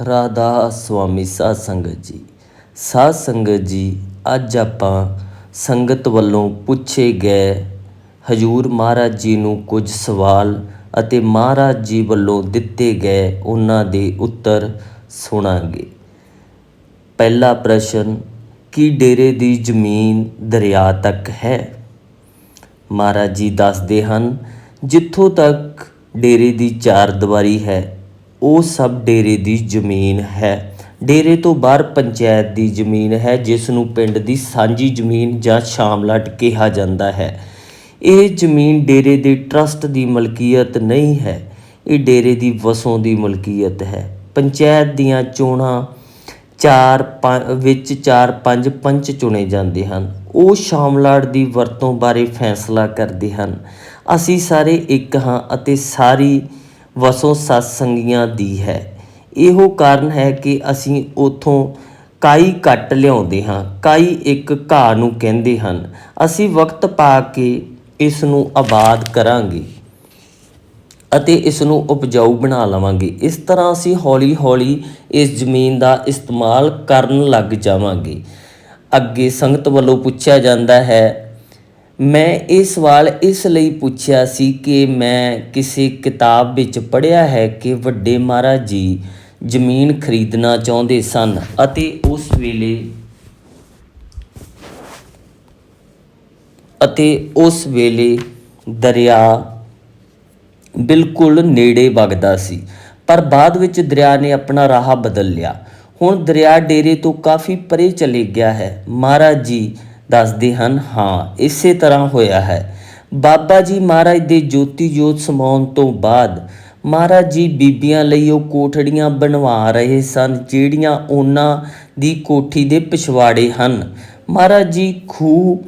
ਰਾਧਾ ਸੁਆਮੀ ਸਾਧ ਸੰਗਤ ਜੀ। ਸਾਧ ਸੰਗਤ ਜੀ, ਅੱਜ ਆਪਾਂ ਸੰਗਤ ਵੱਲੋਂ ਪੁੱਛੇ ਗਏ ਹਜੂਰ ਮਹਾਰਾਜ ਜੀ ਨੂੰ ਕੁਝ ਸਵਾਲ ਅਤੇ ਮਹਾਰਾਜ ਜੀ ਵੱਲੋਂ ਦਿੱਤੇ ਗਏ ਉਹਨਾਂ ਦੇ ਉੱਤਰ ਸੁਣਾਂਗੇ। ਪਹਿਲਾ ਪ੍ਰਸ਼ਨ, ਕੀ ਡੇਰੇ ਦੀ ਜ਼ਮੀਨ ਦਰਿਆ ਤੱਕ ਹੈ? ਮਹਾਰਾਜ ਜੀ ਦੱਸਦੇ ਹਨ, ਜਿੱਥੋਂ ਤੱਕ ਡੇਰੇ ਦੀ ਚਾਰ ਦੀਵਾਰੀ ਹੈ ਉਹ ਸਭ ਡੇਰੇ ਦੀ ਜ਼ਮੀਨ ਹੈ। ਡੇਰੇ ਤੋਂ ਬਾਹਰ ਪੰਚਾਇਤ ਦੀ ਜ਼ਮੀਨ ਹੈ ਜਿਸ ਨੂੰ ਪਿੰਡ ਦੀ ਸਾਂਝੀ ਜ਼ਮੀਨ ਜਾਂ ਸ਼ਾਮਲਾਟ ਕਿਹਾ ਜਾਂਦਾ ਹੈ। ਇਹ ਜ਼ਮੀਨ ਡੇਰੇ ਦੇ ਟਰਸਟ ਦੀ ਮਲਕੀਅਤ ਨਹੀਂ ਹੈ, ਇਹ ਡੇਰੇ ਦੀ ਵਸੋਂ ਦੀ ਮਲਕੀਅਤ ਹੈ। ਪੰਚਾਇਤ ਦੀਆਂ ਚੋਣਾਂ ਚਾਰ ਪੰ- ਵਿੱਚ ਚਾਰ ਪੰਜ ਪੰਚ ਚੁਣੇ ਜਾਂਦੇ ਹਨ। ਉਹ ਸ਼ਾਮਲਾਟ ਦੀ ਵਰਤੋਂ ਬਾਰੇ ਫੈਸਲਾ ਕਰਦੇ ਹਨ। ਅਸੀਂ ਸਾਰੇ ਇੱਕ ਹਾਂ ਅਤੇ ਸਾਰੀ ਵਸੋਂ ਸਤਸੰਗੀਆਂ ਦੀ ਹੈ। ਇਹੋ ਕਾਰਨ ਹੈ ਕਿ ਅਸੀਂ ਉਥੋਂ ਕਾਈ ਕੱਟ ਲਿਆਉਂਦੇ ਹਾਂ। ਕਾਈ ਇੱਕ ਘਾਹ ਨੂੰ ਕਹਿੰਦੇ ਹਨ। ਅਸੀਂ ਵਕਤ ਪਾ ਕੇ ਇਸ ਨੂੰ ਆਬਾਦ ਕਰਾਂਗੇ ਅਤੇ ਇਸ ਨੂੰ ਉਪਜਾਊ ਬਣਾ ਲਵਾਂਗੇ। ਇਸ ਤਰ੍ਹਾਂ ਅਸੀਂ ਹੌਲੀ-ਹੌਲੀ ਇਸ ਜ਼ਮੀਨ ਦਾ ਇਸਤੇਮਾਲ ਕਰਨ ਲੱਗ ਜਾਵਾਂਗੇ। ਅੱਗੇ ਸੰਗਤ ਵੱਲੋਂ ਪੁੱਛਿਆ ਜਾਂਦਾ ਹੈ ਮੈਂ ਇਹ ਸਵਾਲ ਇਸ ਲਈ ਪੁੱਛਿਆ ਸੀ ਕਿ ਮੈਂ ਕਿਸੇ ਕਿਤਾਬ ਵਿੱਚ ਪੜ੍ਹਿਆ ਹੈ ਕਿ ਵੱਡੇ ਮਹਾਰਾਜ ਜੀ ਜ਼ਮੀਨ ਖਰੀਦਣਾ ਚਾਹੁੰਦੇ ਸਨ ਅਤੇ ਉਸ ਵੇਲੇ ਅਤੇ ਉਸ ਵੇਲੇ ਦਰਿਆ ਬਿਲਕੁਲ ਨੇੜੇ ਵਗਦਾ ਸੀ, ਪਰ ਬਾਅਦ ਵਿੱਚ ਦਰਿਆ ਨੇ ਆਪਣਾ ਰਾਹ ਬਦਲ ਲਿਆ। ਹੁਣ ਦਰਿਆ ਡੇਰੇ ਤੋਂ ਕਾਫੀ ਪਰੇ ਚਲੇ ਗਿਆ ਹੈ। ਮਹਾਰਾਜ ਜੀ ਦੱਸਦੇ ਹਨ, ਹਾਂ, ਇਸੇ ਤਰ੍ਹਾਂ ਹੋਇਆ ਹੈ। ਬਾਬਾ ਜੀ ਮਹਾਰਾਜ ਦੇ ਜੋਤੀ ਜੋਤ ਸਮਾਉਣ ਤੋਂ ਬਾਅਦ ਮਹਾਰਾਜ ਜੀ ਬੀਬੀਆਂ ਲਈ ਉਹ ਕੋਠੜੀਆਂ ਬਣਵਾ ਰਹੇ ਸਨ, ਜਿਹੜੀਆਂ ਉਹਨਾਂ ਦੀ ਕੋਠੀ ਦੇ ਪਿਛਵਾੜੇ ਹਨ। ਮਹਾਰਾਜ ਜੀ ਖੂਹ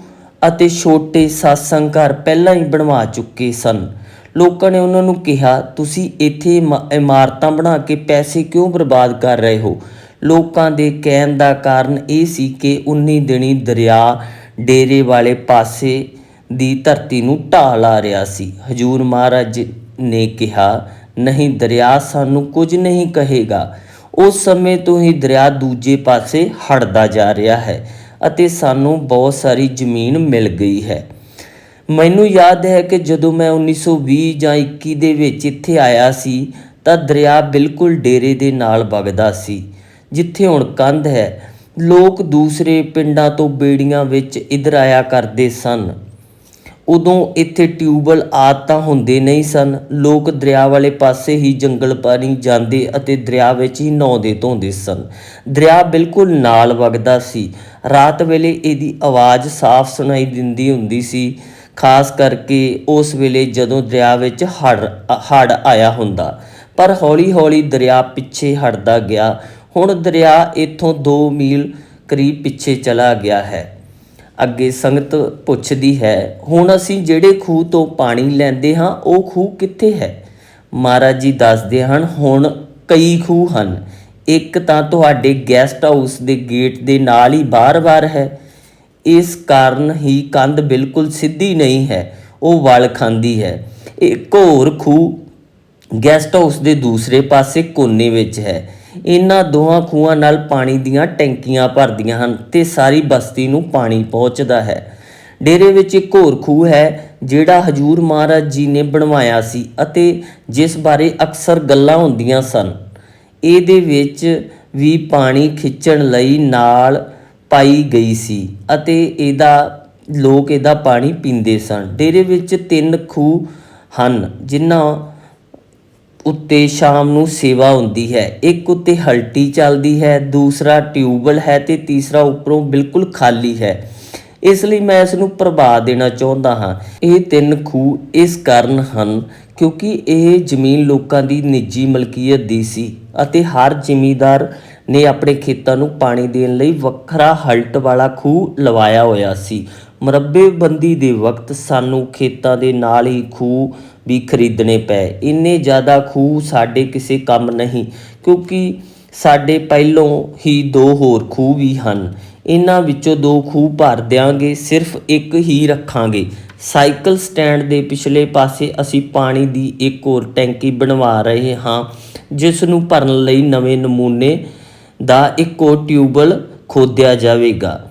ਅਤੇ ਛੋਟੇ satsang ਘਰ ਪਹਿਲਾਂ ਹੀ ਬਣਵਾ ਚੁੱਕੇ ਸਨ। ਲੋਕਾਂ ਨੇ ਉਹਨਾਂ ਨੂੰ ਕਿਹਾ, ਤੁਸੀਂ ਇੱਥੇ ਇਮਾ- ਇਮਾਰਤਾਂ ਬਣਾ ਕੇ ਪੈਸੇ ਕਿਉਂ ਬਰਬਾਦ ਕਰ ਰਹੇ ਹੋ? ਲੋਕਾਂ ਦੇ ਕਹਿਣ ਦਾ ਕਾਰਨ ਇਹ ਸੀ ਕਿ 19 ਦਿਨੀ ਦਰਿਆ ਡੇਰੇ ਵਾਲੇ ਪਾਸੇ ਦੀ ਧਰਤੀ ਨੂੰ ਢਾਲ ਆ ਰਿਹਾ ਸੀ। ਹਜੂਰ ਮਹਾਰਾਜ ਨੇ ਕਿਹਾ, ਨਹੀਂ, ਦਰਿਆ ਸਾਨੂੰ ਕੁਝ ਨਹੀਂ ਕਹੇਗਾ। ਉਸ ਸਮੇਂ ਤੋਂ ਹੀ ਦਰਿਆ ਦੂਜੇ ਪਾਸੇ ਹਟਦਾ ਜਾ ਰਿਹਾ ਹੈ ਅਤੇ ਸਾਨੂੰ ਬਹੁਤ ਸਾਰੀ ਜ਼ਮੀਨ ਮਿਲ ਗਈ ਹੈ। ਮੈਨੂੰ ਯਾਦ ਹੈ ਕਿ ਜਦੋਂ ਮੈਂ 1920 ਜਾਂ 21 ਦੇ ਵਿੱਚ ਇੱਥੇ ਆਇਆ ਸੀ, ਤਾਂ ਦਰਿਆ ਬਿਲਕੁਲ ਡੇਰੇ ਦੇ ਨਾਲ ਵਗਦਾ ਸੀ। ਜਿੱਥੇ ਹੁਣ ਕੰਧ ਹੈ, ਲੋਕ ਦੂਸਰੇ ਪਿੰਡਾਂ ਤੋਂ ਬੇੜੀਆਂ ਵਿੱਚ ਇੱਧਰ ਆਇਆ ਕਰਦੇ ਸਨ। ਉਦੋਂ ਇੱਥੇ ਟਿਊਬਲ ਆਦਿ ਤਾਂ ਹੁੰਦੇ ਨਹੀਂ ਸਨ। ਲੋਕ ਦਰਿਆ ਵਾਲੇ ਪਾਸੇ ਹੀ ਜੰਗਲ ਪਾਣੀ ਜਾਂਦੇ ਅਤੇ ਦਰਿਆ ਵਿੱਚ ਹੀ ਨਹਾਉਂਦੇ ਧੋਂਦੇ ਸਨ। ਦਰਿਆ ਬਿਲਕੁਲ ਨਾਲ ਵਗਦਾ ਸੀ। ਰਾਤ ਵੇਲੇ ਇਹਦੀ ਆਵਾਜ਼ ਸਾਫ਼ ਸੁਣਾਈ ਦਿੰਦੀ ਹੁੰਦੀ ਸੀ। ਖਾਸ ਕਰਕੇ ਉਸ ਵੇਲੇ ਜਦੋਂ ਦਰਿਆ ਵਿੱਚ ਹੜ ਹੜ ਆਇਆ ਹੁੰਦਾ। ਪਰ ਹੌਲੀ-ਹੌਲੀ ਦਰਿਆ ਪਿੱਛੇ ਹਟਦਾ ਗਿਆ। ਹੁਣ ਦਰਿਆ ਇੱਥੋਂ 2 ਮੀਲ ਕਰੀਬ ਪਿੱਛੇ ਚਲਾ ਗਿਆ ਹੈ। ਅੱਗੇ ਸੰਗਤ ਪੁੱਛਦੀ ਹੈ, ਹੁਣ ਅਸੀਂ ਜਿਹੜੇ ਖੂਹ ਤੋਂ ਪਾਣੀ ਲੈਂਦੇ ਹਾਂ, ਉਹ ਖੂਹ ਕਿੱਥੇ ਹੈ? ਮਹਾਰਾਜ ਜੀ ਦੱਸਦੇ ਹਨ, ਹੁਣ ਕਈ ਖੂਹ ਹਨ। ਇੱਕ ਤਾਂ ਤੁਹਾਡੇ ਗੈਸਟ ਹਾਊਸ ਦੇ ਗੇਟ ਦੇ ਨਾਲ ਹੀ ਬਾਰ-ਬਾਰ ਹੈ। ਇਸ ਕਾਰਨ ਹੀ ਕੰਧ ਬਿਲਕੁਲ ਸਿੱਧੀ ਨਹੀਂ ਹੈ, ਉਹ ਵਲ ਖਾਂਦੀ ਹੈ। ਇੱਕ ਹੋਰ ਖੂਹ ਗੈਸਟ ਹਾਊਸ ਦੇ ਦੂਸਰੇ ਪਾਸੇ ਕੋਨੇ ਵਿੱਚ ਹੈ। ਇਹਨਾਂ ਦੋਹਾਂ ਖੂਹਾਂ ਨਾਲ ਪਾਣੀ ਦੀਆਂ ਟੈਂਕੀਆਂ ਭਰਦੀਆਂ ਹਨ ਤੇ ਸਾਰੀ ਬਸਤੀ ਨੂੰ ਪਾਣੀ ਪਹੁੰਚਦਾ ਹੈ। ਡੇਰੇ ਵਿੱਚ ਇੱਕ ਹੋਰ ਖੂਹ ਹੈ, ਜਿਹੜਾ ਹਜੂਰ ਮਹਾਰਾਜ ਜੀ ਨੇ ਬਣਵਾਇਆ ਸੀ ਅਤੇ ਜਿਸ ਬਾਰੇ ਅਕਸਰ ਗੱਲਾਂ ਹੁੰਦੀਆਂ ਸਨ। ਇਹਦੇ ਵਿੱਚ ਵੀ ਪਾਣੀ ਖਿੱਚਣ ਲਈ ਨਾਲ ਪਾਈ ਗਈ ਸੀ ਅਤੇ ਇਹਦਾ, ਲੋਕ ਇਹਦਾ ਪਾਣੀ ਪੀਂਦੇ ਸਨ। ਡੇਰੇ ਵਿੱਚ ਤਿੰਨ ਖੂਹ ਹਨ, ਜਿਨ੍ਹਾਂ ਉੱਤੇ ਸ਼ਾਮ ਨੂੰ ਸੇਵਾ ਹੁੰਦੀ ਹੈ। ਇੱਕ ਉੱਤੇ ਹਲਟੀ ਚੱਲਦੀ ਹੈ, ਦੂਸਰਾ ਟਿਊਬਲ ਹੈ ਤੇ ਤੀਸਰਾ ਉੱਪਰੋਂ ਬਿਲਕੁਲ ਖਾਲੀ ਹੈ। ਇਸ ਲਈ ਮੈਂ ਇਸ ਨੂੰ ਪ੍ਰਭਾਵ ਦੇਣਾ ਚਾਹੁੰਦਾ ਹਾਂ। ਇਹ ਤਿੰਨ ਖੂਹ ਇਸ ਕਾਰਨ ਹਨ ਕਿਉਂਕਿ ਇਹ ਜ਼ਮੀਨ ਲੋਕਾਂ ਦੀ ਨਿੱਜੀ ਮਲਕੀਅਤ ਦੀ ਸੀ ਅਤੇ ਹਰ ਜ਼ਿਮੀਂਦਾਰ ਨੇ ਆਪਣੇ ਖੇਤਾਂ ਨੂੰ ਪਾਣੀ ਦੇਣ ਲਈ ਵੱਖਰਾ ਹਲਟ ਵਾਲਾ ਖੂਹ ਲਵਾਇਆ ਹੋਇਆ ਸੀ। ਮੁਰੱਬੇਬੰਦੀ ਦੇ ਵਕਤ ਸਾਨੂੰ ਖੇਤਾਂ ਦੇ ਨਾਲ ਹੀ ਖੂਹ ਵੀ ਖਰੀਦਣੇ ਪਏ। ਇੰਨੇ ਜ਼ਿਆਦਾ ਖੂਹ ਸਾਡੇ ਕਿਸੇ ਕੰਮ ਨਹੀਂ, ਕਿਉਂਕਿ ਸਾਡੇ ਪਹਿਲੋਂ ਹੀ ਦੋ ਹੋਰ ਖੂਹ ਵੀ ਹਨ। ਇਹਨਾਂ ਵਿੱਚੋਂ ਦੋ ਖੂਹ ਭਰ ਦਿਆਂਗੇ, ਸਿਰਫ ਇੱਕ ਹੀ ਰੱਖਾਂਗੇ। ਸਾਈਕਲ ਸਟੈਂਡ ਦੇ ਪਿਛਲੇ ਪਾਸੇ ਅਸੀਂ ਪਾਣੀ ਦੀ ਇੱਕ ਹੋਰ ਟੈਂਕੀ ਬਣਵਾ ਰਹੇ ਹਾਂ, ਜਿਸ ਨੂੰ ਭਰਨ ਲਈ ਨਵੇਂ ਨਮੂਨੇ ਦਾ ਇੱਕੋ ਹੋਰ ਟਿਊਬਲ ਖੋਦਿਆ ਜਾਵੇਗਾ।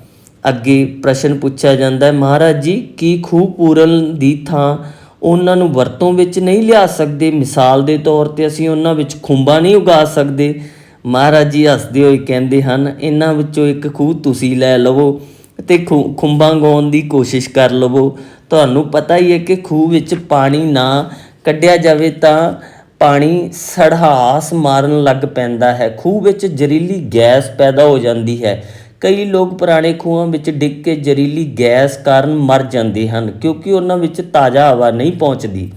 ਅੱਗੇ ਪ੍ਰਸ਼ਨ ਪੁੱਛਿਆ ਜਾਂਦਾ ਹੈ, ਮਹਾਰਾਜ ਜੀ, ਕੀ ਖੂਹ ਪੂਰਨ ਦੀ ਥਾਂ ਉਹਨਾਂ ਨੂੰ ਵਰਤੋਂ ਵਿੱਚ ਨਹੀਂ ਲਿਆ ਸਕਦੇ? ਮਿਸਾਲ ਦੇ ਤੌਰ ਤੇ ਅਸੀਂ ਉਹਨਾਂ ਵਿੱਚ ਖੁੰਬਾਂ ਨਹੀਂ ਉਗਾ ਸਕਦੇ। ਮਹਾਰਾਜ ਜੀ ਹੱਸਦੇ ਹੋਏ ਕਹਿੰਦੇ ਹਨ, ਇਹਨਾਂ ਵਿੱਚੋਂ ਇੱਕ ਖੂਹ ਤੁਸੀਂ ਲੈ ਲਵੋ ਤੇ ਖੁ- ਖੁੰਬਾਂ ਗਾਉਣ ਦੀ ਕੋਸ਼ਿਸ਼ ਕਰ ਲਵੋ। ਤੁਹਾਨੂੰ ਪਤਾ ਹੀ ਹੈ ਕਿ ਖੂਹ ਵਿੱਚ ਪਾਣੀ ਨਾ ਕੱਢਿਆ ਜਾਵੇ ਤਾਂ ਪਾਣੀ ਸੜਹਾਸ ਮਾਰਨ ਲੱਗ ਪੈਂਦਾ ਹੈ। ਖੂਹ ਵਿੱਚ ਜ਼ਹਿਰੀਲੀ ਗੈਸ ਪੈਦਾ ਹੋ ਜਾਂਦੀ ਹੈ। ਕਈ ਲੋਕ ਪੁਰਾਣੇ ਖੂਹਾਂ ਵਿੱਚ ਡਿੱਗ ਕੇ ਜ਼ਹਿਰੀਲੀ ਗੈਸ ਕਾਰਨ ਮਰ ਜਾਂਦੇ ਹਨ, ਕਿਉਂਕਿ ਉਹਨਾਂ ਵਿੱਚ ਤਾਜ਼ਾ ਹਵਾ ਨਹੀਂ ਪਹੁੰਚਦੀ।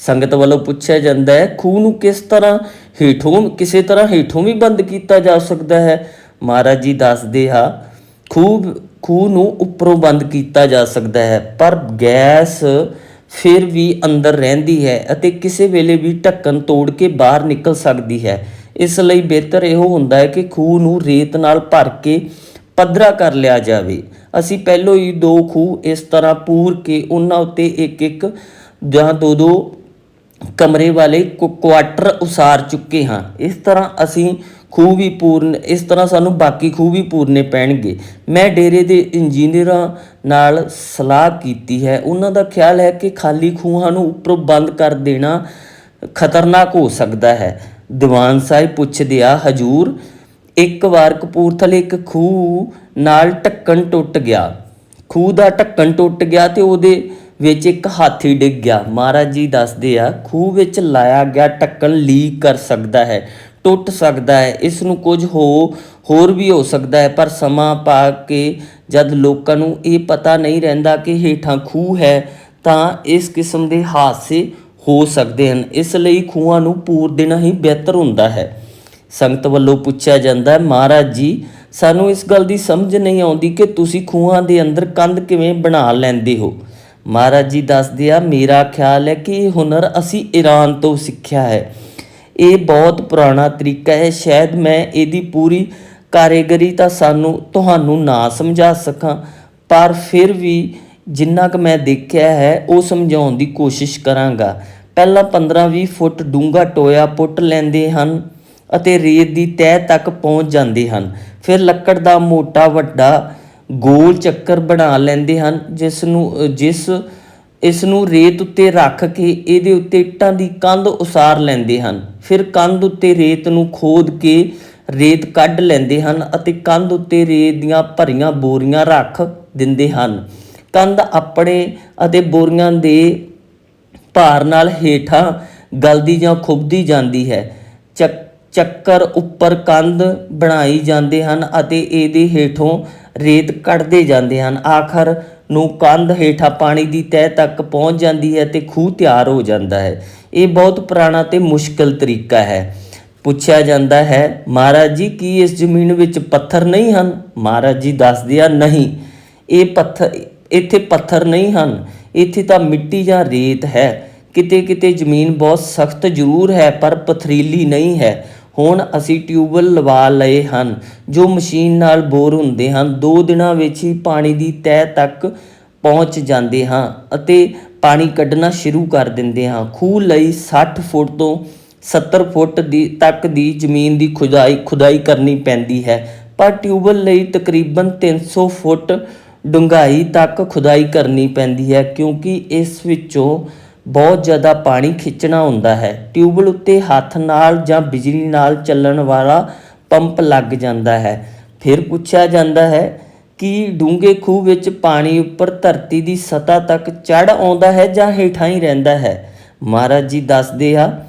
ਸੰਗਤ ਵੱਲੋਂ ਪੁੱਛਿਆ ਜਾਂਦਾ ਹੈ, ਖੂਹ ਨੂੰ ਕਿਸ ਤਰ੍ਹਾਂ ਹੇਠੋਂ, ਕਿਸੇ ਤਰ੍ਹਾਂ ਹੇਠੋਂ ਵੀ ਬੰਦ ਕੀਤਾ ਜਾ ਸਕਦਾ ਹੈ? ਮਹਾਰਾਜ ਜੀ ਦੱਸਦੇ ਆ, ਖੂਹ ਖੂਹ ਨੂੰ ਉੱਪਰੋਂ ਬੰਦ ਕੀਤਾ ਜਾ ਸਕਦਾ ਹੈ, ਪਰ ਗੈਸ ਫਿਰ ਵੀ ਅੰਦਰ ਰਹਿੰਦੀ ਹੈ ਅਤੇ ਕਿਸੇ ਵੇਲੇ ਵੀ ਢੱਕਣ ਤੋੜ ਕੇ ਬਾਹਰ ਨਿਕਲ ਸਕਦੀ ਹੈ। ਇਸ ਲਈ ਬਿਹਤਰ ਇਹੋ ਹੁੰਦਾ ਹੈ ਕਿ ਖੂਹ ਨੂੰ ਰੇਤ ਨਾਲ ਭਰ ਕੇ ਪੱਧਰਾ ਕਰ ਲਿਆ ਜਾਵੇ। ਅਸੀਂ ਪਹਿਲੋਂ ਹੀ ਦੋ ਖੂਹ ਇਸ ਤਰ੍ਹਾਂ ਪੂਰ ਕੇ ਉਹਨਾਂ ਉੱਤੇ ਇੱਕ ਇੱਕ ਜਾਂ ਦੋ ਦੋ ਕਮਰੇ ਵਾਲੇ ਕੁ- ਕੁਆਟਰ ਉਸਾਰ ਚੁੱਕੇ ਹਾਂ। ਇਸ ਤਰ੍ਹਾਂ ਅਸੀਂ ਖੂਹ ਵੀ ਪੂਰਨ, ਇਸ ਤਰ੍ਹਾਂ ਸਾਨੂੰ ਬਾਕੀ ਖੂਹ ਵੀ ਪੂਰਨੇ ਪੈਣਗੇ। ਮੈਂ ਡੇਰੇ ਦੇ ਇੰਜੀਨੀਅਰਾਂ ਨਾਲ ਸਲਾਹ ਕੀਤੀ ਹੈ। ਉਹਨਾਂ ਦਾ ਖਿਆਲ ਹੈ ਕਿ ਖਾਲੀ ਖੂਹਾਂ ਨੂੰ ਉੱਪਰੋਂ ਬੰਦ ਕਰ ਦੇਣਾ ਖਤਰਨਾਕ ਹੋ ਸਕਦਾ ਹੈ। ਦੀਵਾਨ ਸਾਹਿਬ ਪੁੱਛਦੇ ਆ, ਹਜੂਰ, ਇੱਕ ਵਾਰ ਕਪੂਰਥਲੇ ਇੱਕ ਖੂਹ ਨਾਲ ਢੱਕਣ ਟੁੱਟ ਗਿਆ। ਖੂਹ ਦਾ ਢੱਕਣ ਟੁੱਟ ਗਿਆ ਤੇ ਉਹਦੇ ਵਿੱਚ ਇੱਕ ਹਾਥੀ ਡਿੱਗ ਗਿਆ। ਮਹਾਰਾਜ ਜੀ ਦੱਸਦੇ ਆ, ਖੂਹ ਵਿੱਚ ਲਾਇਆ ਗਿਆ ਢੱਕਣ ਲੀਕ ਕਰ ਸਕਦਾ ਹੈ, ਟੁੱਟ ਸਕਦਾ ਹੈ, ਇਸ ਨੂੰ ਕੁਝ ਹੋ, ਹੋਰ ਵੀ ਹੋ ਸਕਦਾ ਹੈ, ਪਰ ਸਮਾਂ ਪਾ ਕੇ ਜਦ ਲੋਕਾਂ ਨੂੰ ਇਹ ਪਤਾ ਨਹੀਂ ਰਹਿੰਦਾ ਕਿ ਹੇਠਾਂ ਖੂਹ ਹੈ, ਤਾਂ ਇਸ ਕਿਸਮ ਦੇ ਹਾਦਸੇ ਹੋ ਸਕਦੇ ਹਨ। ਇਸ ਲਈ ਖੂਹਾਂ ਨੂੰ ਪੂਰ ਦੇਣਾ ਹੀ ਬਿਹਤਰ ਹੁੰਦਾ ਹੈ। ਸੰਗਤ ਵੱਲੋਂ ਪੁੱਛਿਆ ਜਾਂਦਾ ਹੈ, ਮਹਾਰਾਜ ਜੀ, ਸਾਨੂੰ ਇਸ ਗੱਲ ਦੀ ਸਮਝ ਨਹੀਂ ਆਉਂਦੀ ਕਿ ਤੁਸੀਂ ਖੂਹਾਂ ਦੇ ਅੰਦਰ ਕੰਧ ਕਿਵੇਂ ਬਣਾ ਲੈਂਦੇ ਹੋ? ਮਹਾਰਾਜ ਜੀ ਦੱਸਦੇ ਆ, ਮੇਰਾ ਖਿਆਲ ਹੈ ਕਿ ਇਹ ਹੁਨਰ ਅਸੀਂ ਈਰਾਨ ਤੋਂ ਸਿੱਖਿਆ ਹੈ। ਇਹ ਬਹੁਤ ਪੁਰਾਣਾ ਤਰੀਕਾ ਹੈ। ਸ਼ਾਇਦ ਮੈਂ ਇਹਦੀ ਪੂਰੀ ਕਾਰੀਗਰੀ ਤਾਂ ਸਾਨੂੰ, ਤੁਹਾਨੂੰ ਨਾ ਸਮਝਾ ਸਕਾਂ, ਪਰ ਫਿਰ ਵੀ ਜਿੰਨਾ ਕੁ ਮੈਂ ਦੇਖਿਆ ਹੈ, ਉਹ ਸਮਝਾਉਣ ਦੀ ਕੋਸ਼ਿਸ਼ ਕਰਾਂਗਾ। ਪਹਿਲਾਂ 15-20 ਫੁੱਟ ਡੂੰਘਾ ਟੋਇਆ ਪੁੱਟ ਲੈਂਦੇ ਹਨ ਅਤੇ ਰੇਤ ਦੀ ਤਹਿ ਤੱਕ ਪਹੁੰਚ ਜਾਂਦੇ ਹਨ। ਫਿਰ ਲੱਕੜ ਦਾ ਮੋਟਾ ਵੱਡਾ ਗੋਲ ਚੱਕਰ ਬਣਾ ਲੈਂਦੇ ਹਨ, ਜਿਸ ਨੂੰ, ਜਿਸ, ਇਸ ਨੂੰ ਰੇਤ ਉੱਤੇ ਰੱਖ ਕੇ ਇਹਦੇ ਉੱਤੇ ਇੱਟਾਂ ਦੀ ਕੰਧ ਉਸਾਰ ਲੈਂਦੇ ਹਨ। ਫਿਰ ਕੰਧ ਉੱਤੇ ਰੇਤ ਨੂੰ ਖੋਦ ਕੇ ਰੇਤ ਕੱਢ ਲੈਂਦੇ ਹਨ ਅਤੇ ਕੰਧ ਉੱਤੇ ਰੇਤ ਦੀਆਂ ਭਰੀਆਂ ਬੋਰੀਆਂ ਰੱਖ ਦਿੰਦੇ ਹਨ। ਕੰਧ ਆਪਣੇ ਅਤੇ ਬੋਰੀਆਂ ਦੇ ਭਾਰ ਨਾਲ ਹੇਠਾਂ ਗਲਦੀ ਜਾਂ ਖੁੱਬਦੀ ਜਾਂਦੀ ਹੈ। ਚੱਕ, ਚੱਕਰ ਉੱਪਰ ਕੰਧ ਬਣਾਈ ਜਾਂਦੇ ਹਨ ਅਤੇ ਇਹਦੇ ਹੇਠੋਂ ਰੇਤ ਕੱਢਦੇ ਜਾਂਦੇ ਹਨ। ਆਖਰ ਨੂੰ ਕੰਧ ਹੇਠਾਂ ਪਾਣੀ ਦੀ ਤਹਿ ਤੱਕ ਪਹੁੰਚ ਜਾਂਦੀ ਹੈ ਤੇ ਖੂਹ ਤਿਆਰ ਹੋ ਜਾਂਦਾ ਹੈ। ਇਹ ਬਹੁਤ ਪੁਰਾਣਾ ਤੇ ਮੁਸ਼ਕਲ ਤਰੀਕਾ ਹੈ। ਪੁੱਛਿਆ ਜਾਂਦਾ ਹੈ, ਮਹਾਰਾਜ ਜੀ, ਕੀ ਇਸ ਜ਼ਮੀਨ ਵਿੱਚ ਪੱਥਰ ਨਹੀਂ ਹਨ? ਮਹਾਰਾਜ ਜੀ ਦੱਸਦੇ ਆ, ਨਹੀਂ। ਇਹ ਪੱਥਰ ਇੱਥੇ ਪੱਥਰ ਨਹੀਂ ਹਨ। ਇੱਥੇ ਤਾਂ ਮਿੱਟੀ ਜਾਂ ਰੇਤ ਹੈ। ਕਿਤੇ ਕਿਤੇ ਜ਼ਮੀਨ ਬਹੁਤ ਸਖਤ ਜ਼ਰੂਰ ਹੈ, ਪਰ ਪਥਰੀਲੀ ਨਹੀਂ ਹੈ। ਹੁਣ ਅਸੀਂ ਟਿਊਬਲ ਲਵਾ ਲਏ ਹਨ, ਜੋ ਮਸ਼ੀਨ ਨਾਲ ਬੋਰ ਹੁੰਦੇ ਹਨ। 2 ਦਿਨਾਂ ਵਿੱਚ ਹੀ ਪਾਣੀ ਦੀ ਤਹਿ ਤੱਕ ਪਹੁੰਚ ਜਾਂਦੇ ਹਾਂ ਅਤੇ ਪਾਣੀ ਕੱਢਣਾ ਸ਼ੁਰੂ ਕਰ ਦਿੰਦੇ ਹਾਂ। ਖੂਹ ਲਈ 60 ਫੁੱਟ ਤੋਂ 70 ਫੁੱਟ ਦੀ ਤੱਕ ਦੀ ਜ਼ਮੀਨ ਦੀ ਖੁਦਾਈ ਖੁਦਾਈ ਕਰਨੀ ਪੈਂਦੀ ਹੈ। ਪਰ ਟਿਊਬਲ ਲਈ ਤਕਰੀਬਨ 300 ਫੁੱਟ ਡੂੰਘਾਈ ਤੱਕ ਖੁਦਾਈ ਕਰਨੀ ਪੈਂਦੀ ਹੈ ਕਿਉਂਕਿ ਇਸ ਵਿੱਚੋਂ ਬਹੁਤ ਜ਼ਿਆਦਾ ਪਾਣੀ ਖਿੱਚਣਾ ਹੁੰਦਾ ਹੈ। ਟਿਊਬਲ ਉੱਤੇ ਹੱਥ ਨਾਲ ਜਾਂ ਬਿਜਲੀ ਨਾਲ ਚੱਲਣ ਵਾਲਾ ਪੰਪ ਲੱਗ ਜਾਂਦਾ ਹੈ। ਫਿਰ ਪੁੱਛਿਆ ਜਾਂਦਾ ਹੈ ਕਿ ਡੂੰਘੇ ਖੂਹ ਵਿੱਚ ਪਾਣੀ ਉੱਪਰ ਧਰਤੀ ਦੀ ਸਤ੍ਹਾ ਤੱਕ ਚੜ ਆਉਂਦਾ ਹੈ ਜਾਂ ਹੇਠਾਂ ਹੀ ਰਹਿੰਦਾ ਹੈ? ਮਹਾਰਾਜ ਜੀ ਦੱਸਦੇ ਆ,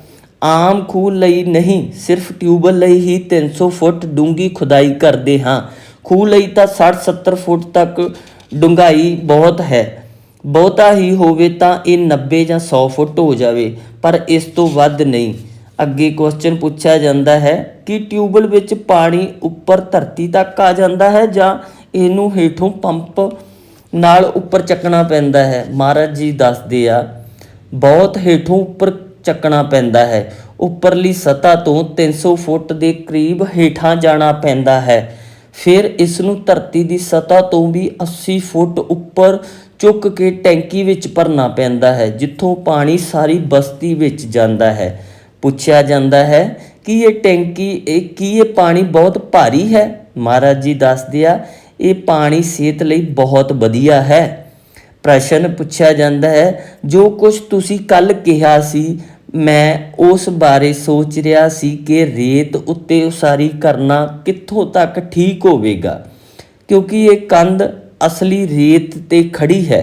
ਆਮ ਖੂਹ ਲਈ ਨਹੀਂ, ਸਿਰਫ ਟਿਊਬਲ ਲਈ ਹੀ 300 ਫੁੱਟ ਡੂੰਘੀ ਖੁਦਾਈ ਕਰਦੇ ਹਾਂ। ਖੂਹ ਲਈ ਤਾਂ 60-70 ਫੁੱਟ ਤੱਕ ਡੂੰਘਾਈ ਬਹੁਤ ਹੈ। ਬਹੁਤਾ ਹੀ ਹੋਵੇ ਤਾਂ ਇਹ 90 ਜਾਂ 100 ਫੁੱਟ ਹੋ ਜਾਵੇ, ਪਰ ਇਸ ਤੋਂ ਵੱਧ ਨਹੀਂ। ਅੱਗੇ ਕੁਐਸਚਨ ਪੁੱਛਿਆ ਜਾਂਦਾ ਹੈ ਕਿ ਟਿਊਬਲ ਵਿੱਚ ਪਾਣੀ ਉੱਪਰ ਧਰਤੀ ਤੱਕ ਆ ਜਾਂਦਾ ਹੈ ਜਾਂ ਇਹਨੂੰ ਹੇਠੋਂ ਪੰਪ ਨਾਲ ਉੱਪਰ ਚੱਕਣਾ ਪੈਂਦਾ ਹੈ? ਮਹਾਰਾਜ ਜੀ ਦੱਸਦੇ ਆ, ਬਹੁਤ ਹੇਠੋਂ ਉੱਪਰ ਚੱਕਣਾ ਪੈਂਦਾ ਹੈ। ਉੱਪਰਲੀ ਸਤ੍ਹਾ ਤੋਂ 300 ਫੁੱਟ ਦੇ ਕਰੀਬ ਹੇਠਾਂ ਜਾਣਾ ਪੈਂਦਾ ਹੈ। ਫਿਰ ਇਸ ਨੂੰ ਧਰਤੀ ਦੀ ਸਤ੍ਹਾ ਤੋਂ ਵੀ 80 ਫੁੱਟ ਉੱਪਰ ਚੁੱਕ ਕੇ ਟੈਂਕੀ ਵਿੱਚ ਭਰਨਾ ਪੈਂਦਾ ਹੈ, ਜਿੱਥੋਂ ਪਾਣੀ ਸਾਰੀ ਬਸਤੀ ਵਿੱਚ ਜਾਂਦਾ ਹੈ। ਪੁੱਛਿਆ ਜਾਂਦਾ ਹੈ ਕਿ ਇਹ ਟੈਂਕੀ, ਇਹ ਕੀ ਇਹ ਪਾਣੀ ਬਹੁਤ ਭਾਰੀ ਹੈ? ਮਹਾਰਾਜ ਜੀ ਦੱਸਦੇ ਆ, ਇਹ ਪਾਣੀ ਸਿਹਤ ਲਈ ਬਹੁਤ ਵਧੀਆ ਹੈ। ਪ੍ਰਸ਼ਨ ਪੁੱਛਿਆ ਜਾਂਦਾ ਹੈ, ਜੋ ਕੁਝ ਤੁਸੀਂ ਕੱਲ ਕਿਹਾ ਸੀ ਮੈਂ ਉਸ ਬਾਰੇ ਸੋਚ ਰਿਹਾ ਸੀ ਕਿ ਰੇਤ ਉੱਤੇ ਉਸਾਰੀ ਕਰਨਾ ਕਿੱਥੋਂ ਤੱਕ ਠੀਕ ਹੋਵੇਗਾ, ਕਿਉਂਕਿ ਇਹ ਕੰਧ ਅਸਲੀ ਰੇਤ ਤੇ ਖੜੀ ਹੈ।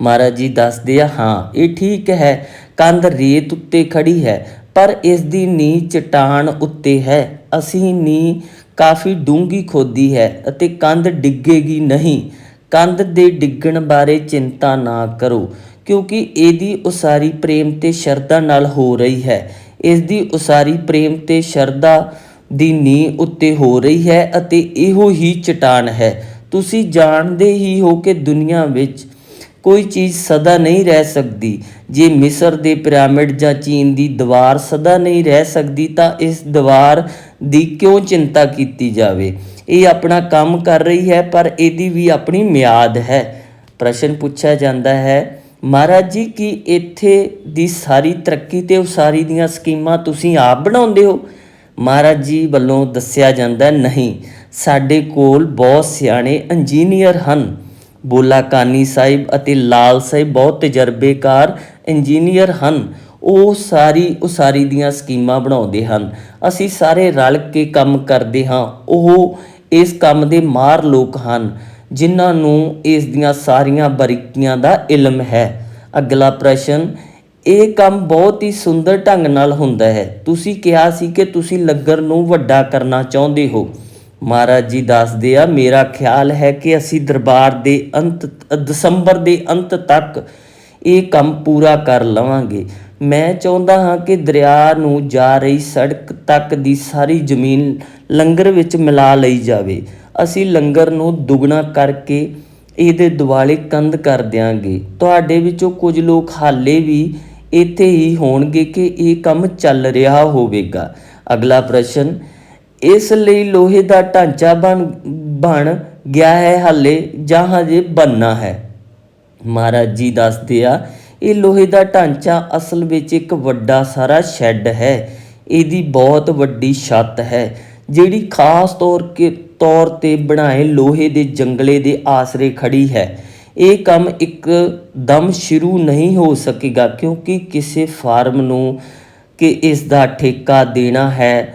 ਮਹਾਰਾਜ ਜੀ ਦੱਸਦੇ ਆ, ਹਾਂ, ਇਹ ਠੀਕ ਹੈ, ਕੰਧ ਰੇਤ ਉੱਤੇ ਖੜੀ ਹੈ, ਪਰ ਇਸ ਦੀ ਨੀਂਹ ਚਟਾਨ ਉੱਤੇ ਹੈ। ਅਸੀਂ ਨੀਂਹ ਕਾਫੀ ਡੂੰਗੀ ਖੋਦੀ ਹੈ ਅਤੇ ਕੰਧ ਡਿੱਗੇਗੀ ਨਹੀਂ। ਕੰਧ ਦੇ ਡਿੱਗਣ ਬਾਰੇ ਚਿੰਤਾ ਨਾ ਕਰੋ। ਕਿਉਂਕਿ ਇਹਦੀ ਉਸਾਰੀ ਪ੍ਰੇਮ ਤੇ ਸ਼ਰਧਾ ਨਾਲ ਹੋ ਰਹੀ ਹੈ। ਇਸ ਦੀ ਉਸਾਰੀ ਪ੍ਰੇਮ ਤੇ ਸ਼ਰਧਾ ਦੀ ਨੀਂਹ ਉੱਤੇ ਹੋ ਰਹੀ ਹੈ ਅਤੇ ਇਹੋ ਹੀ ਚਟਾਨ ਹੈ। ਤੁਸੀਂ ਜਾਣਦੇ ਹੀ ਹੋ ਕਿ ਦੁਨੀਆ ਵਿੱਚ ਕੋਈ ਚੀਜ਼ ਸਦਾ ਨਹੀਂ ਰਹਿ ਸਕਦੀ। ਜੇ ਮਿਸਰ ਦੇ ਪਿਰਾਮਿਡ ਜਾਂ ਚੀਨ ਦੀ ਦੀਵਾਰ ਸਦਾ ਨਹੀਂ ਰਹਿ ਸਕਦੀ ਤਾਂ ਇਸ ਦੀਵਾਰ ਦੀ ਕਿਉਂ ਚਿੰਤਾ ਕੀਤੀ ਜਾਵੇ? ਇਹ ਆਪਣਾ ਕੰਮ ਕਰ ਰਹੀ ਹੈ ਪਰ ਇਹਦੀ ਵੀ ਆਪਣੀ ਮਿਆਦ ਹੈ। ਪ੍ਰਸ਼ਨ ਪੁੱਛਿਆ ਜਾਂਦਾ ਹੈ ਮਹਾਰਾਜ ਜੀ, ਕੀ ਇੱਥੇ ਦੀ ਸਾਰੀ ਤਰੱਕੀ ਤੇ ਉਸਾਰੀ ਦੀਆਂ ਸਕੀਮਾਂ ਤੁਸੀਂ ਆਪ ਬਣਾਉਂਦੇ ਹੋ? ਮਹਾਰਾਜ ਜੀ ਵੱਲੋਂ ਦੱਸਿਆ ਜਾਂਦਾ ਨਹੀਂ। ਸਾਡੇ ਕੋਲ ਬਹੁਤ ਸਿਆਣੇ ਇੰਜੀਨੀਅਰ ਹਨ। ਬੋਲਾ ਕਾਨੀ ਸਾਹਿਬ ਅਤੇ ਲਾਲ ਸਾਹਿਬ ਬਹੁਤ ਤਜਰਬੇਕਾਰ ਇੰਜੀਨੀਅਰ ਹਨ। ਉਹ ਸਾਰੀ ਉਸਾਰੀ ਦੀਆਂ ਸਕੀਮਾਂ ਬਣਾਉਂਦੇ ਹਨ। ਅਸੀਂ ਸਾਰੇ ਰਲ ਕੇ ਕੰਮ ਕਰਦੇ ਹਾਂ। ਉਹ ਇਸ ਕੰਮ ਦੇ ਮਾਰ ਲੋਕ ਹਨ। ਜਿਨ੍ਹਾਂ ਨੂੰ ਇਸ ਦੀਆਂ ਸਾਰੀਆਂ ਬਰੀਕੀਆਂ ਦਾ ਇਲਮ ਹੈ। ਅਗਲਾ ਪ੍ਰਸ਼ਨ, ਇਹ ਕੰਮ ਬਹੁਤ ਹੀ ਸੁੰਦਰ ਢੰਗ ਨਾਲ ਹੁੰਦਾ ਹੈ। ਤੁਸੀਂ ਕਿਹਾ ਸੀ ਕਿ ਤੁਸੀਂ ਲੰਗਰ ਨੂੰ ਵੱਡਾ ਕਰਨਾ ਚਾਹੁੰਦੇ ਹੋ। ਮਹਾਰਾਜ ਜੀ ਦੱਸਦੇ ਆ, ਮੇਰਾ ਖਿਆਲ ਹੈ ਕਿ ਅਸੀਂ ਦਰਬਾਰ ਦੇ ਅੰਤ, ਦਸੰਬਰ ਦੇ ਅੰਤ ਤੱਕ ਇਹ ਕੰਮ ਪੂਰਾ ਕਰ ਲਵਾਂਗੇ। ਮੈਂ ਚਾਹੁੰਦਾ ਹਾਂ ਕਿ ਦਰਿਆ ਨੂੰ ਜਾ ਰਹੀ ਸੜਕ ਤੱਕ ਦੀ ਸਾਰੀ ਜ਼ਮੀਨ ਲੰਗਰ ਵਿੱਚ ਮਿਲਾ ਲਈ ਜਾਵੇ। ਅਸੀਂ ਲੰਗਰ ਨੂੰ ਦੁੱਗਣਾ ਕਰਕੇ ਇਹਦੇ ਦੁਆਲੇ ਕੰਧ ਕਰ ਦਿਆਂਗੇ। ਤੁਹਾਡੇ ਵਿੱਚੋਂ ਕੁਝ ਲੋਕ ਹਾਲੇ ਵੀ ਇੱਥੇ ਹੀ ਹੋਣਗੇ ਕਿ ਇਹ ਕੰਮ ਚੱਲ ਰਿਹਾ ਹੋਵੇਗਾ। ਅਗਲਾ ਪ੍ਰਸ਼ਨ, ਇਸ ਲਈ ਲੋਹੇ ਦਾ ਢਾਂਚਾ ਬਣ ਬਣ ਗਿਆ ਹੈ ਹਾਲੇ ਜਾਂ ਹਜੇ ਬਣਨਾ ਹੈ? ਮਹਾਰਾਜ ਜੀ ਦੱਸਦੇ ਆ, ਇਹ ਲੋਹੇ ਦਾ ਢਾਂਚਾ ਅਸਲ ਵਿੱਚ ਇੱਕ ਵੱਡਾ ਸਾਰਾ ਸ਼ੈੱਡ ਹੈ। ਇਹਦੀ ਬਹੁਤ ਵੱਡੀ ਛੱਤ ਹੈ, ਜਿਹੜੀ ਖਾਸ ਤੌਰ ਕੇ ਤੌਰ ਤੇ ਬਣਾਏ ਲੋਹੇ ਦੇ ਜੰਗਲੇ ਦੇ ਆਸਰੇ ਖੜੀ ਹੈ। ਇਹ ਕੰਮ ਇੱਕ ਦਮ ਸ਼ੁਰੂ ਨਹੀਂ ਹੋ ਸਕੇਗਾ ਕਿਉਂਕਿ ਕਿਸੇ ਫਾਰਮ ਨੂੰ ਕਿ ਇਸ ਦਾ ਠੇਕਾ ਦੇਣਾ ਹੈ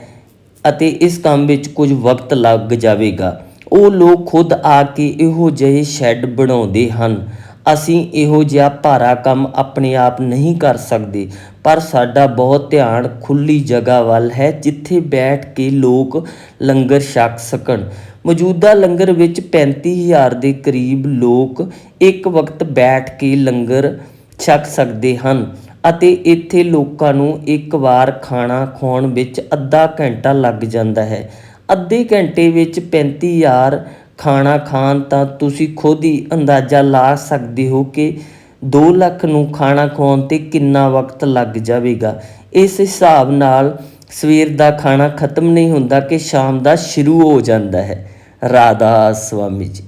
ਅਤੇ ਇਸ ਕੰਮ ਵਿੱਚ ਕੁਝ ਵਕਤ ਲੱਗ ਜਾਵੇਗਾ। ਉਹ ਲੋਕ ਖੁਦ ਆ ਕੇ ਇਹੋ ਜਿਹੇ ਸ਼ੈੱਡ ਬਣਾਉਂਦੇ ਹਨ। ਅਸੀਂ ਇਹੋ ਜਿਹਾ ਭਾਰਾ ਕੰਮ ਆਪਣੇ ਆਪ ਨਹੀਂ ਕਰ ਸਕਦੇ। ਪਰ ਸਾਡਾ ਬਹੁਤ ਧਿਆਨ ਖੁੱਲੀ ਜਗ੍ਹਾ ਵੱਲ ਹੈ, ਜਿੱਥੇ ਬੈਠ ਕੇ ਲੋਕ ਲੰਗਰ ਛਕ ਸਕਣ। ਮੌਜੂਦਾ ਲੰਗਰ ਵਿੱਚ 35000 ਦੇ ਕਰੀਬ ਲੋਕ ਇੱਕ ਵਕਤ ਬੈਠ ਕੇ ਲੰਗਰ ਛਕ ਸਕਦੇ ਹਨ ਅਤੇ ਇੱਥੇ ਲੋਕਾਂ ਨੂੰ ਇੱਕ ਵਾਰ ਖਾਣਾ ਖਾਣ ਵਿੱਚ ਅੱਧਾ ਘੰਟਾ ਲੱਗ ਜਾਂਦਾ ਹੈ। ਅੱਧੇ ਘੰਟੇ ਵਿੱਚ 35000 ਖਾਣਾ ਖਾਣ ਤਾਂ ਤੁਸੀਂ ਖੁਦ ਹੀ ਅੰਦਾਜ਼ਾ ਲਾ ਸਕਦੇ ਹੋ ਕਿ 2 ਲੱਖ ਨੂੰ ਖਾਣਾ ਖਵਾਉਣ ਤੇ ਕਿੰਨਾ ਵਕਤ ਲੱਗ ਜਾਵੇਗਾ? ਇਸ ਹਿਸਾਬ ਨਾਲ ਸਵੇਰ ਦਾ ਖਾਣਾ ਖਤਮ ਨਹੀਂ ਹੁੰਦਾ ਕਿ ਸ਼ਾਮ ਦਾ ਸ਼ੁਰੂ ਹੋ ਜਾਂਦਾ ਹੈ। ਰਾਧਾ ਸਵਾਮੀ ਜੀ।